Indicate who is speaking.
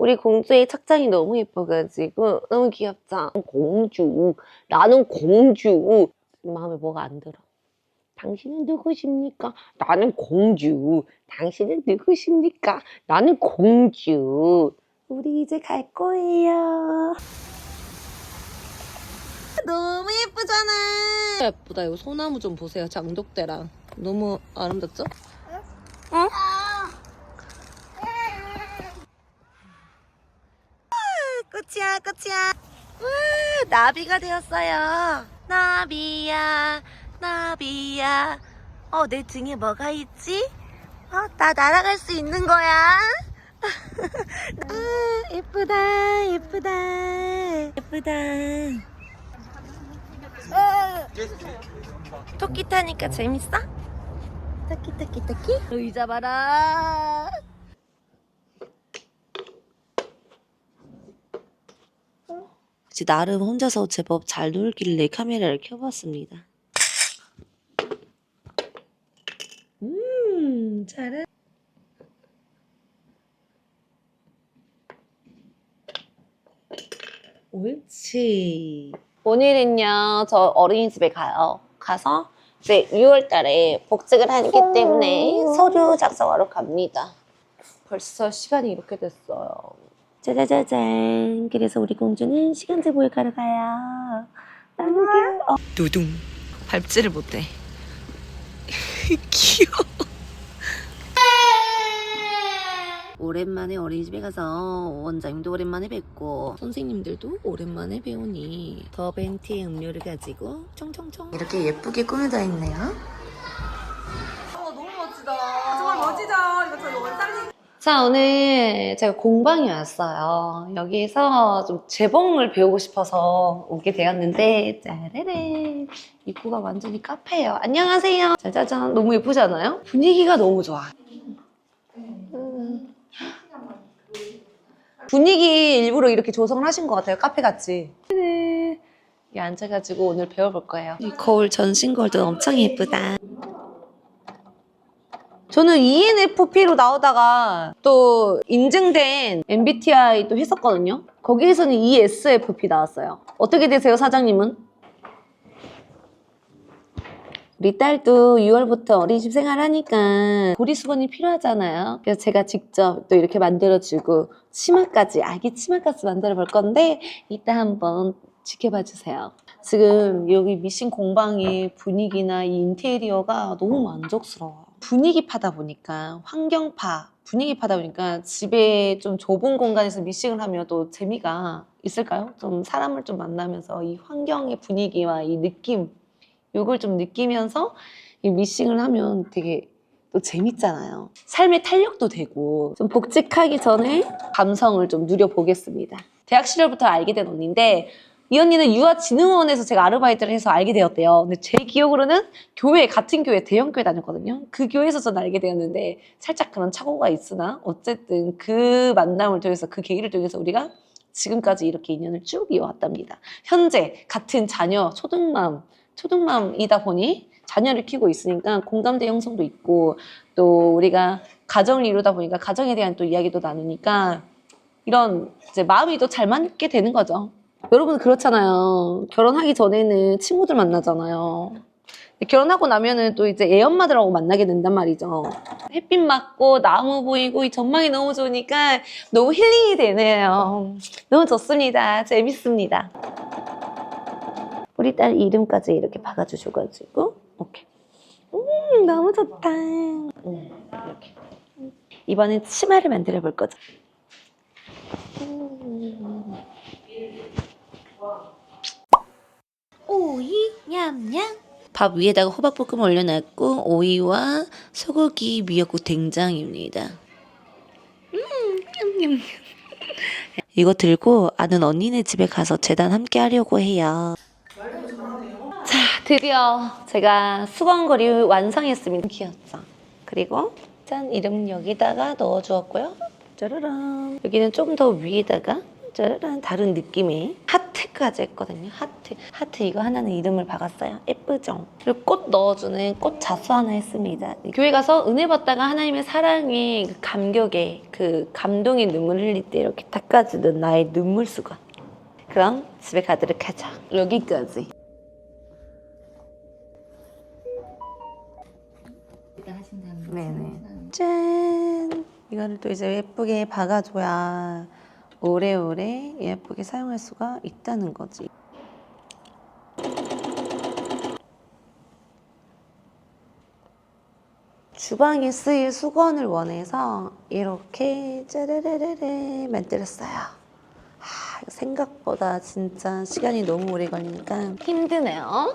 Speaker 1: 우리 공주의 착장이 너무 예뻐가지고 너무 귀엽죠? 공주, 나는 공주. 마음에 뭐가 안 들어. 당신은 누구십니까? 나는 공주. 당신은 누구십니까? 나는 공주. 우리 이제 갈 거예요. 너무 예쁘잖아. 예쁘다. 이거 소나무 좀 보세요. 장독대랑. 너무 아름답죠? 응? 꽃이야, 꽃이야. 우, 나비가 되었어요. 나비야, 나비야. 어, 내 등에 뭐가 있지? 어, 나 날아갈 수 있는 거야? 아, 예쁘다, 예쁘다, 예쁘다. 토끼 타니까 재밌어? 토끼, 토끼, 토끼. 의자 봐라. 이제 나름 혼자서 제법 잘 놀길래 카메라를 켜봤습니다. 음, 잘해. 옳지. 오늘은요, 저 어린이집에 가요. 가서 이제 6월 달에 복직을 하기 때문에 서류 작성하러 갑니다. 벌써 시간이 이렇게 됐어요. 짜자자잔. 그래서 우리 공주는 시간제 가러 가요. 너무 귀여워. 두둥. 밟지를 못해. 귀여워. 오랜만에 어린이집에 가서 원장님도 오랜만에 뵙고 선생님들도 오랜만에 배우니 더 벤티의 음료를 가지고 총총총 이렇게 예쁘게 꾸며져 있네요.
Speaker 2: 정말 멋지다. 이거 저희 원장님.
Speaker 1: 자, 오늘 제가 공방에 왔어요. 여기서 좀 재봉을 배우고 싶어서 오게 되었는데, 짜라란. 입구가 완전히 카페예요. 안녕하세요. 짜자잔. 너무 예쁘지 않아요? 분위기가 너무 좋아. 음. 분위기 일부러 이렇게 조성을 하신 것 같아요. 카페 같이. 네. 여기 앉아가지고 오늘 배워볼 거예요. 이 거울 전신 거울도 엄청 예쁘다. 저는 ENFP로 나오다가 또 인증된 MBTI도 했었거든요. 거기에서는 ESFP 나왔어요. 어떻게 되세요, 사장님은? 우리 딸도 6월부터 어린이집 생활하니까 보리수건이 필요하잖아요. 그래서 제가 직접 또 이렇게 만들어주고 치마까지, 아기 치마까지 만들어 볼 건데 이따 한번 지켜봐 주세요. 지금 여기 미신 공방의 분위기나 이 인테리어가 너무 만족스러워요. 분위기 파다 보니까 환경파, 분위기 파다 보니까 집에 좀 좁은 공간에서 미싱을 하면 또 재미가 있을까요? 좀 사람을 좀 만나면서 이 환경의 분위기와 이 느낌, 이걸 좀 느끼면서 이 미싱을 하면 되게 또 재밌잖아요. 삶의 탄력도 되고 좀 복직하기 전에 감성을 좀 누려보겠습니다. 대학 시절부터 알게 된 언니인데 이 언니는 유아진흥원에서 제가 아르바이트를 해서 알게 되었대요. 근데 제 기억으로는 교회, 같은 교회, 대형 교회 다녔거든요. 그 교회에서 전 알게 되었는데 살짝 그런 착오가 있으나 어쨌든 그 만남을 통해서 그 계기를 통해서 우리가 지금까지 이렇게 인연을 쭉 이어왔답니다. 현재 같은 자녀, 초등맘, 초등맘이다 보니 자녀를 키우고 있으니까 공감대 형성도 있고 또 우리가 가정을 이루다 보니까 가정에 대한 또 이야기도 나누니까 이런 이제 마음이 또 잘 맞게 되는 거죠. 여러분 그렇잖아요. 결혼하기 전에는 친구들 만나잖아요. 결혼하고 나면은 또 이제 애엄마들하고 만나게 된단 말이죠. 햇빛 맞고 나무 보이고 이 전망이 너무 좋으니까 너무 힐링이 되네요. 너무 좋습니다. 재밌습니다. 우리 딸 이름까지 이렇게 박아주셔가지고 오케이. 음 너무 좋다. 음, 이렇게. 이번엔 치마를 만들어 볼 거죠. 음. 오이 냠냠. 밥 위에다가 호박볶음 올려놨고 오이와 소고기 미역국 된장입니다. 음, 냠냠. 이거 들고 아는 언니네 집에 가서 재단 함께 하려고 해요. 자, 드디어 제가 수건거리 완성했습니다. 귀엽죠? 그리고 짠 이름 여기다가 넣어주었고요. 짜라란. 여기는 좀 더 위에다가 짜라란 다른 느낌의 하트가 하트까지 했거든요. 하트. 하트 이거 하나는 이름을 박았어요. 예쁘죠? 그리고 꽃 넣어주는 꽃 자수 하나 했습니다. 교회 가서 은혜 받다가 하나님의 사랑에 그 감격에 그 감동의 눈물 흘릴 때 이렇게 닦아주는 나의 눈물 수건. 그럼 집에 가도록 하죠. 여기까지. 네네. 짠! 이거를 또 이제 예쁘게 박아줘야 오래오래 예쁘게 사용할 수가 있다는 거지. 주방에 쓰일 수건을 원해서 이렇게 짜르르르르 만들었어요. 아, 생각보다 진짜 시간이 너무 오래 걸리니까 힘드네요.